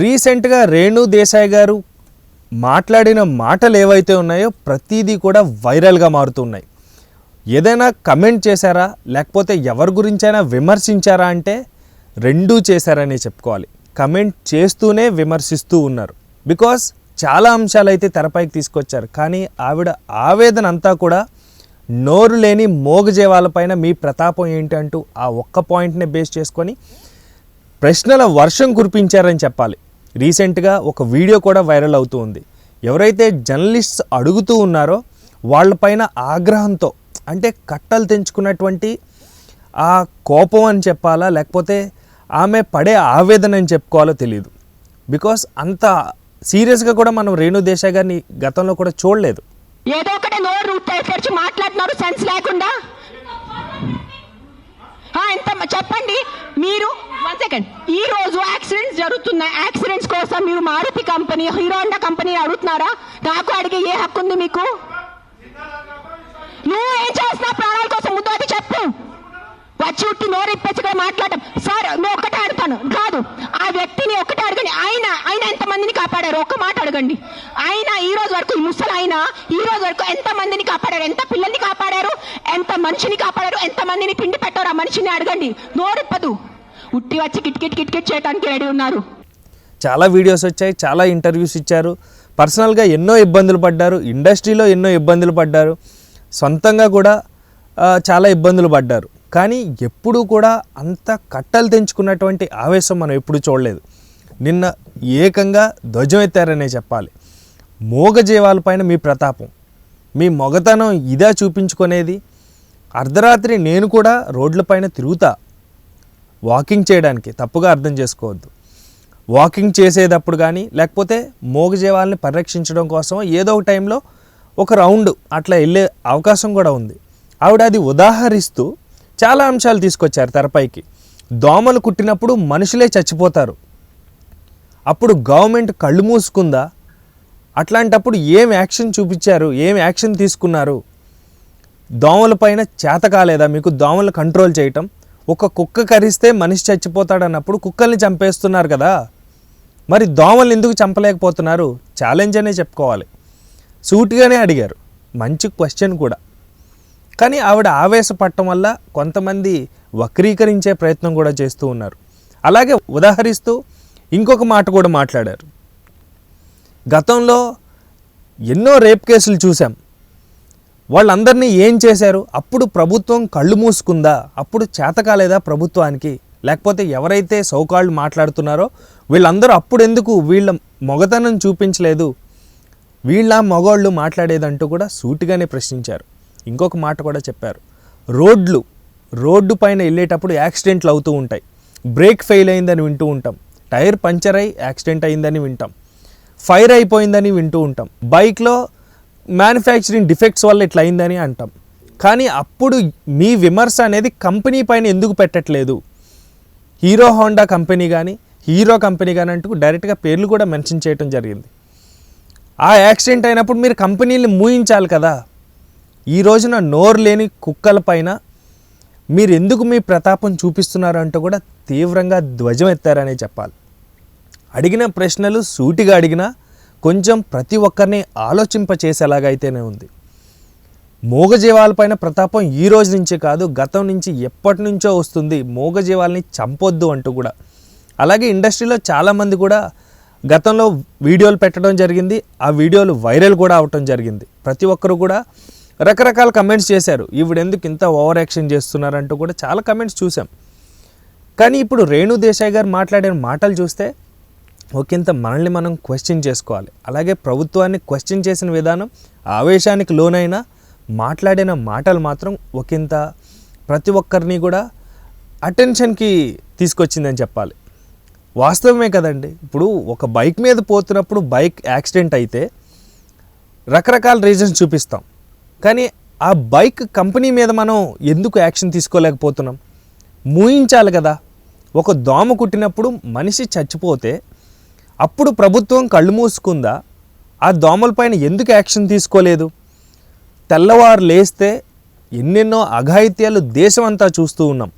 రీసెంట్గా రేణు దేశాయ్ గారు మాట్లాడిన మాటలు ఏవైతే ఉన్నాయో ప్రతిదీ కూడా వైరల్గా మారుతున్నాయి. ఏదైనా కమెంట్ చేశారా? లేకపోతే ఎవరి గురించైనా విమర్శించారా అంటే రెండూ చేశారని చెప్పుకోవాలి. కమెంట్ చేస్తూనే విమర్శిస్తూ ఉన్నారు. బికాస్ చాలా అంశాలు అయితే తెరపైకి తీసుకొచ్చారు. కానీ ఆవిడ ఆవేదన అంతా కూడా నోరు లేని మోగజేవాలపైన మీ ప్రతాపం ఏంటి అంటూ ఆ ఒక్క పాయింట్ని బేస్ చేసుకొని ప్రశ్నల వర్షం కురిపించారని చెప్పాలి. రీసెంట్గా ఒక వీడియో కూడా వైరల్ అవుతూ ఉంది. ఎవరైతే జర్నలిస్ట్స్ అడుగుతూ ఉన్నారో వాళ్ళపైన ఆగ్రహంతో అంటే కట్టలు తెంచుకున్నటువంటి ఆ కోపం అని చెప్పాలా లేకపోతే ఆమె పడే ఆవేదన అని చెప్పుకోవాలో తెలియదు బికాస్ అంత సీరియస్గా కూడా మనం రేణు దేశాయ్ గారిని గతంలో కూడా చూడలేదు. ఏదో ఒకటి నోరు తెరిచి మాట్లాడుతున్నారు సెన్స్ లేకుండా. చెప్పండి. మీరు వన్ సెకండ్ ఈ రోజు యాక్సిడెంట్స్ జరుగుతున్నాయి యాక్సిడెంట్స్ కోసం మీరు Maruti company Hero Honda company అడుగుతున్నారా? నాకు అడిగే ఏ హక్కు ఉంది మీకు? నువ్వు ఏం చేస్తున్నావు ప్రాణాల కోసం ముందు అది చెప్పు. వచ్చి ఉట్టి నోరు ఇప్పచ్చుగా మాట్లాడటం. సార్ నువ్వు ఒక్కటే అడుగుతాను. కాదు ఆ వ్యక్తిని ఒక్కటే అడగండి. ఆయన ఆయన ఎంతమందిని కాపాడారు? ఒక్క మాట అడగండి. ఆయన ఈ రోజు వరకు ఈ ముసలి ఆయన ఈ రోజు వరకు ఎంత మందిని కాపాడారు? ఎంత పిల్లల్ని కాపాడారు? ఎంత మనిషిని కాపాడారు ఎంత మందిని పిండి పెట్టారు ఆ మనిషిని అడగండి. నోరిప్పదు ఉట్టి వచ్చి కిట్కిట్ కిట్కిట్ చేయడానికి రెడీ ఉన్నారు. చాలా వీడియోస్ వచ్చాయి చాలా ఇంటర్వ్యూస్ ఇచ్చారు. పర్సనల్గా ఎన్నో ఇబ్బందులు పడ్డారు ఇండస్ట్రీలో ఎన్నో ఇబ్బందులు పడ్డారు. సొంతంగా కూడా చాలా ఇబ్బందులు పడ్డారు. కానీ ఎప్పుడూ కూడా అంత కట్టలు తెంచుకున్నటువంటి ఆవేశం మనం ఎప్పుడు చూడలేదు. నిన్న ఏకంగా ధ్వజం ఎత్తారనే చెప్పాలి. మోగజీవాలపైన మీ ప్రతాపం మీ మొగతనం ఇదా చూపించుకునేది? అర్ధరాత్రి నేను కూడా రోడ్లపైన తిరుగుతా. వాకింగ్ చేయడానికి తప్పుగా అర్థం చేసుకోవద్దు. వాకింగ్ చేసేటప్పుడు కానీ లేకపోతే మోగజీవాలని పరిరక్షించడం కోసం ఏదో ఒక టైంలో ఒక రౌండ్ అట్లా వెళ్ళే అవకాశం కూడా ఉంది. ఆవిడ అది ఉదాహరిస్తూ చాలా అంశాలు తీసుకొచ్చారు తెరపైకి. దోమలు కుట్టినప్పుడు మనుషులే చచ్చిపోతారు. అప్పుడు గవర్నమెంట్ కళ్ళు మూసుకుందా? అట్లాంటప్పుడు ఏం యాక్షన్ చూపించారు? ఏం యాక్షన్ తీసుకున్నారు? దోమల పైన చేత కాలేదా? మీకు దోమలు కంట్రోల్ చేయటం. ఒక కుక్క కరిస్తే మనిషి చచ్చిపోతాడన్నప్పుడు కుక్కల్ని చంపేస్తున్నారు కదా. మరి దోమలు ఎందుకు చంపలేకపోతున్నారు? ఛాలెంజ్ అనే చెప్పుకోవాలి. సూటిగానే అడిగారు. మంచి క్వశ్చన్ కూడా. కానీ ఆవిడ ఆవేశపడటం వల్ల కొంతమంది వక్రీకరించే ప్రయత్నం కూడా చేస్తూ ఉన్నారు. అలాగే ఉదాహరిస్తూ ఇంకొక మాట కూడా మాట్లాడారు. గతంలో ఎన్నో రేప్ కేసులు చూసాం వాళ్ళందరినీ ఏం చేశారు? అప్పుడు ప్రభుత్వం కళ్ళు మూసుకుందా? అప్పుడు చేతకాలేదా ప్రభుత్వానికి? లేకపోతే ఎవరైతే సౌకాళ్ళు మాట్లాడుతున్నారో వీళ్ళందరూ అప్పుడు ఎందుకు వీళ్ళ మొగతనం చూపించలేదు? వీళ్ళ మగవాళ్ళు మాట్లాడేదంటూ కూడా సూటిగానే ప్రశ్నించారు. ఇంకొక మాట కూడా చెప్పారు. రోడ్లు రోడ్డు పైన వెళ్ళేటప్పుడు యాక్సిడెంట్లు అవుతూ ఉంటాయి. బ్రేక్ ఫెయిల్ అయిందని వింటూ ఉంటాం. టైర్ పంచర్ అయి యాక్సిడెంట్ అయిందని వింటాం. ఫైర్ అయిపోయిందని వింటూ ఉంటాం. బైక్లో మ్యానుఫ్యాక్చరింగ్ డిఫెక్ట్స్ వల్ల ఇట్లా అయిందని అంటాం. కానీ అప్పుడు మీ విమర్శ అనేది కంపెనీ పైన ఎందుకు పెట్టట్లేదు? హీరో హోండా కంపెనీ కానీ హీరో కంపెనీ కానీ అంటూ డైరెక్ట్గా పేర్లు కూడా మెన్షన్ చేయడం జరిగింది. ఆ యాక్సిడెంట్ అయినప్పుడు మీరు కంపెనీని మూయించాలి కదా. ఈ రోజున నోరు లేని కుక్కల పైన మీరు ఎందుకు మీ ప్రతాపం చూపిస్తున్నారు అంటూ కూడా తీవ్రంగా ధ్వజం ఎత్తారనే చెప్పాలి. అడిగిన ప్రశ్నలు సూటిగా అడిగినా కొంచెం ప్రతి ఒక్కరిని ఆలోచింపచేసేలాగైతేనే ఉంది. మూగజీవాలపైన ప్రతాపం ఈ రోజు నుంచే కాదు గతం నుంచి ఎప్పటి నుంచో వస్తుంది. మూగజీవాల్ని చంపొద్దు అంటూ కూడా. అలాగే ఇండస్ట్రీలో చాలామంది కూడా గతంలో వీడియోలు పెట్టడం జరిగింది ఆ వీడియోలు వైరల్ కూడా అవటం జరిగింది. ప్రతి ఒక్కరు కూడా రకరకాల కమెంట్స్ చేశారు. ఈవిడెందుకు ఇంత ఓవర్ యాక్షన్ చేస్తున్నారంటూ కూడా చాలా కమెంట్స్ చూసాం కానీ ఇప్పుడు రేణు దేశాయ్ గారు మాట్లాడిన మాటలు చూస్తే ఒకంత మనల్ని మనం క్వశ్చన్ చేసుకోవాలి. అలాగే ప్రభుత్వాన్ని క్వశ్చన్ చేసిన విధానం ఆవేశానికి లోనైనా మాట్లాడిన మాటలు మాత్రం ఒకంత ప్రతి ఒక్కరిని కూడా అటెన్షన్కి తీసుకొచ్చిందని చెప్పాలి. వాస్తవమే కదండి. ఇప్పుడు ఒక బైక్ మీద పోతున్నప్పుడు బైక్ యాక్సిడెంట్ అయితే రకరకాల రీజన్స్ చూపిస్తాం. కానీ ఆ బైక్ కంపెనీ మీద మనం ఎందుకు యాక్షన్ తీసుకోలేకపోతున్నాం? మూయించాలి కదా. ఒక దోమ కుట్టినప్పుడు మనిషి చచ్చిపోతే అప్పుడు ప్రభుత్వం కళ్ళు మూసుకుందా? ఆ దోమలపైన ఎందుకు యాక్షన్ తీసుకోలేదు? తెల్లవారు లేస్తే ఎన్నెన్నో అఘాయిత్యాలు దేశమంతా చూస్తూ ఉన్నాం.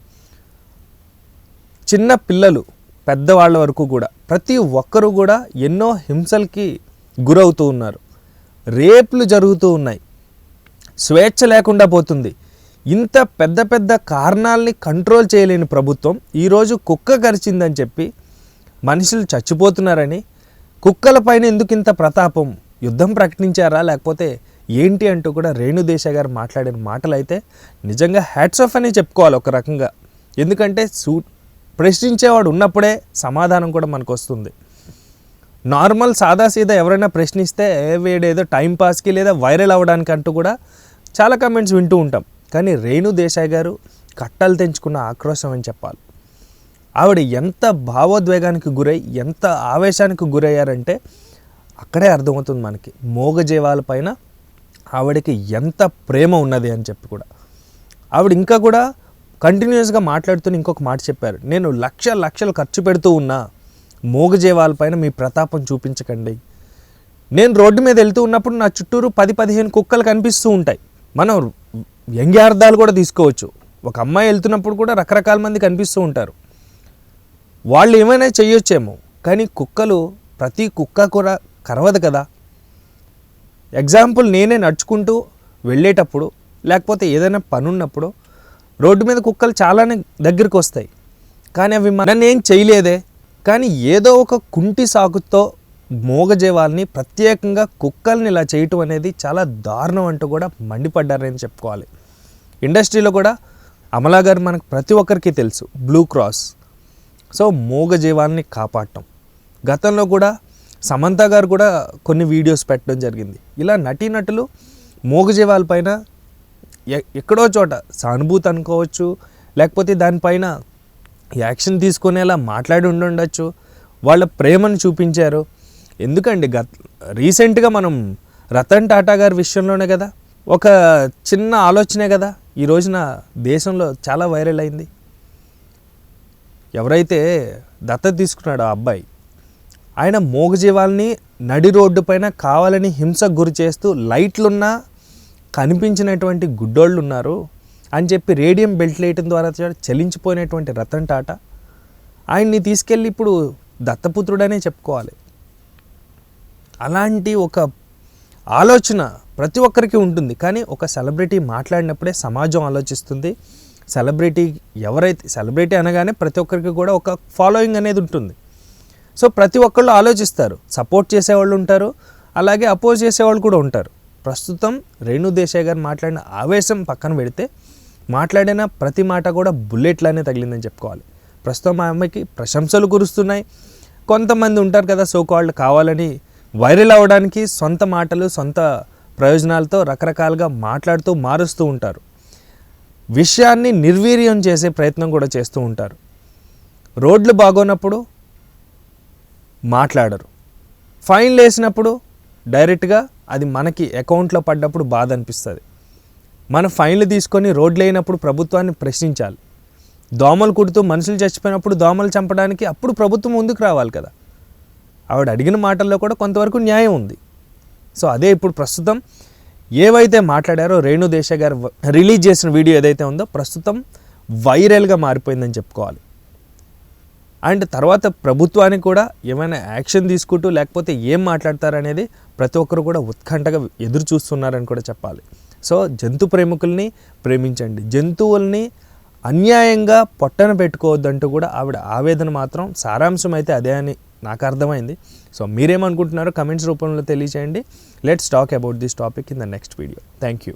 చిన్న పిల్లలు పెద్దవాళ్ళ వరకు కూడా ప్రతి ఒక్కరూ కూడా ఎన్నో హింసలకి గురవుతూ ఉన్నారు. రేపులు జరుగుతూ ఉన్నాయి. స్వేచ్ఛ లేకుండా పోతుంది. ఇంత పెద్ద పెద్ద కారణాలని కంట్రోల్ చేయలేని ప్రభుత్వం ఈరోజు కుక్క కరిచిందని చెప్పి మనుషులు చచ్చిపోతున్నారని కుక్కల పైన ఎందుకు ఇంత ప్రతాపం? యుద్ధం ప్రకటించారా? లేకపోతే ఏంటి అంటూ కూడా రేణుదేశ గారు మాట్లాడిన మాటలు అయితే నిజంగా హ్యాట్స్ ఆఫ్ అనే చెప్పుకోవాలి ఒక రకంగా. ఎందుకంటే సూ ప్రశ్నించేవాడు ఉన్నప్పుడే సమాధానం కూడా మనకు వస్తుంది. నార్మల్ సాదాసీదా ఎవరైనా ప్రశ్నిస్తే "ఏ, టైంపాస్కి లేదా వైరల్ అవ్వడానికి అంటూ కూడా చాలా కమెంట్స్ వింటూ ఉంటాం. కానీ రేణు దేశాయ్ గారు కట్టలు తెంచుకున్న ఆక్రోశం అని చెప్పాలి. ఆవిడ ఎంత భావోద్వేగానికి గురై ఎంత ఆవేశానికి గురయ్యారంటే అక్కడే అర్థమవుతుంది మనకి. మోగజీవాల పైన ఆవిడకి ఎంత ప్రేమ ఉన్నది అని చెప్పి కూడా. ఆవిడ ఇంకా కూడా కంటిన్యూస్గా మాట్లాడుతూ ఇంకొక మాట చెప్పారు. నేను లక్ష లక్షలు ఖర్చు పెడుతూ ఉన్నా మూగజీవాలపైన మీ ప్రతాపం చూపించకండి. నేను రోడ్డు మీద వెళ్తూ ఉన్నప్పుడు నా చుట్టూరు పది పదిహేను కుక్కలు కనిపిస్తూ ఉంటాయి. మనం వ్యంగ్యార్థాలు కూడా తీసుకోవచ్చు. ఒక అమ్మాయి వెళ్తున్నప్పుడు కూడా రకరకాల మంది కనిపిస్తూ ఉంటారు. వాళ్ళు ఏమైనా చేయొచ్చేమో కానీ కుక్కలు ప్రతి కుక్క కూడా కరవదు కదా. ఎగ్జాంపుల్ నేనే నడుచుకుంటూ వెళ్ళేటప్పుడు లేకపోతే ఏదైనా పని ఉన్నప్పుడు రోడ్డు మీద కుక్కలు చాలానే దగ్గరికి వస్తాయి కానీ అవి నన్ను ఏం చేయలేదే కానీ ఏదో ఒక కుంటి సాకుతో మోగజీవాల్ని ప్రత్యేకంగా కుక్కల్ని ఇలా చేయటం అనేది చాలా దారుణం అంటూ కూడా మండిపడ్డారని చెప్పుకోవాలి. ఇండస్ట్రీలో కూడా అమలా గారు మనకు ప్రతి ఒక్కరికి తెలుసు. బ్లూ క్రాస్ సో మూగజీవాల్ని కాపాడటం. గతంలో కూడా సమంత గారు కూడా కొన్ని వీడియోస్ పెట్టడం జరిగింది. ఇలా నటీనటులు మూగజీవాలపైన ఎ- ఎక్కడో చోట సానుభూతి అనుకోవచ్చు లేకపోతే దానిపైన యాక్షన్ తీసుకునేలా మాట్లాడి ఉండి ఉండొచ్చు వాళ్ళ ప్రేమను చూపించారు. ఎందుకండి గత రీసెంట్గా మనం రతన్ టాటా గారి విషయంలోనే కదా ఒక చిన్న ఆలోచనే కదా ఈ రోజున దేశంలో చాలా వైరల్ అయింది. ఎవరైతే దత్తత తీసుకున్నాడో ఆ అబ్బాయి ఆయన మూగజీవాల్ని నడి రోడ్డు పైన కావాలని హింసకు గురి చేస్తూ లైట్లున్నా కనిపించినటువంటి గుడ్డోళ్ళు ఉన్నారు అని చెప్పి రేడియం బెల్ట్ లేయటం ద్వారా చలించిపోయినటువంటి రతన్ టాటా ఆయన్ని తీసుకెళ్ళి ఇప్పుడు దత్తపుత్రుడనే చెప్పుకోవాలి. అలాంటి ఒక ఆలోచన ప్రతి ఒక్కరికి ఉంటుంది. కానీ ఒక సెలబ్రిటీ మాట్లాడినప్పుడే సమాజం ఆలోచిస్తుంది. సెలబ్రిటీ ఎవరైతే సెలబ్రిటీ అనగానే ప్రతి ఒక్కరికి కూడా ఒక ఫాలోయింగ్ అనేది ఉంటుంది. సో ప్రతి ఒక్కళ్ళు ఆలోచిస్తారు. సపోర్ట్ చేసేవాళ్ళు ఉంటారు. అలాగే అపోజ్ చేసేవాళ్ళు కూడా ఉంటారు. ప్రస్తుతం రేణు దేశాయ్ గారు మాట్లాడిన ఆవేశం పక్కన పెడితే మాట్లాడిన ప్రతి మాట కూడా బుల్లెట్లానే తగిలిందని చెప్పుకోవాలి. ప్రస్తుతం ఆమెకి అమ్మాయికి ప్రశంసలు కురుస్తున్నాయి. కొంతమంది ఉంటారు కదా సో కాల్డ్ కావాలని వైరల్ అవ్వడానికి సొంత మాటలు సొంత ప్రయోజనాలతో రకరకాలుగా మాట్లాడుతూ మారుస్తూ ఉంటారు. విషయాన్ని నిర్వీర్యం చేసే ప్రయత్నం కూడా చేస్తూ ఉంటారు. రోడ్లు బాగోనప్పుడు మాట్లాడరు. ఫైన్లు వేసినప్పుడు డైరెక్ట్గా అది మనకి అకౌంట్లో పడ్డప్పుడు బాధ అనిపిస్తుంది. మన ఫైన్లు తీసుకొని రోడ్లు అయినప్పుడు ప్రభుత్వాన్ని ప్రశ్నించాలి. దోమలు కుడుతూ మనుషులు చచ్చిపోయినప్పుడు దోమలు చంపడానికి అప్పుడు ప్రభుత్వం ముందుకు రావాలి కదా. ఆవిడ అడిగిన మాటల్లో కూడా కొంతవరకు న్యాయం ఉంది. సో అదే ఇప్పుడు ప్రస్తుతం ఏవైతే మాట్లాడారో రేణు దేశ గారు రిలీజ్ చేసిన వీడియో ఏదైతే ఉందో ప్రస్తుతం వైరల్గా మారిపోయిందని చెప్పుకోవాలి. అండ్ తర్వాత ప్రభుత్వానికి కూడా ఏమైనా యాక్షన్ తీసుకుంటూ లేకపోతే ఏం మాట్లాడతారనేది ప్రతి ఒక్కరు కూడా ఉత్కంఠగా ఎదురు చూస్తున్నారని కూడా చెప్పాలి. సో జంతు ప్రేమికుల్ని ప్రేమించండి. జంతువుల్ని అన్యాయంగా పొట్టన పెట్టుకోవద్దంటూ కూడా ఆవిడ ఆవేదన మాత్రం సారాంశం అయితే అదే అని నాకు అర్థమైంది. సో మీరేమనుకుంటున్నారో కమెంట్స్ రూపంలో తెలియచేయండి. Let's talk about this topic in the next video thank you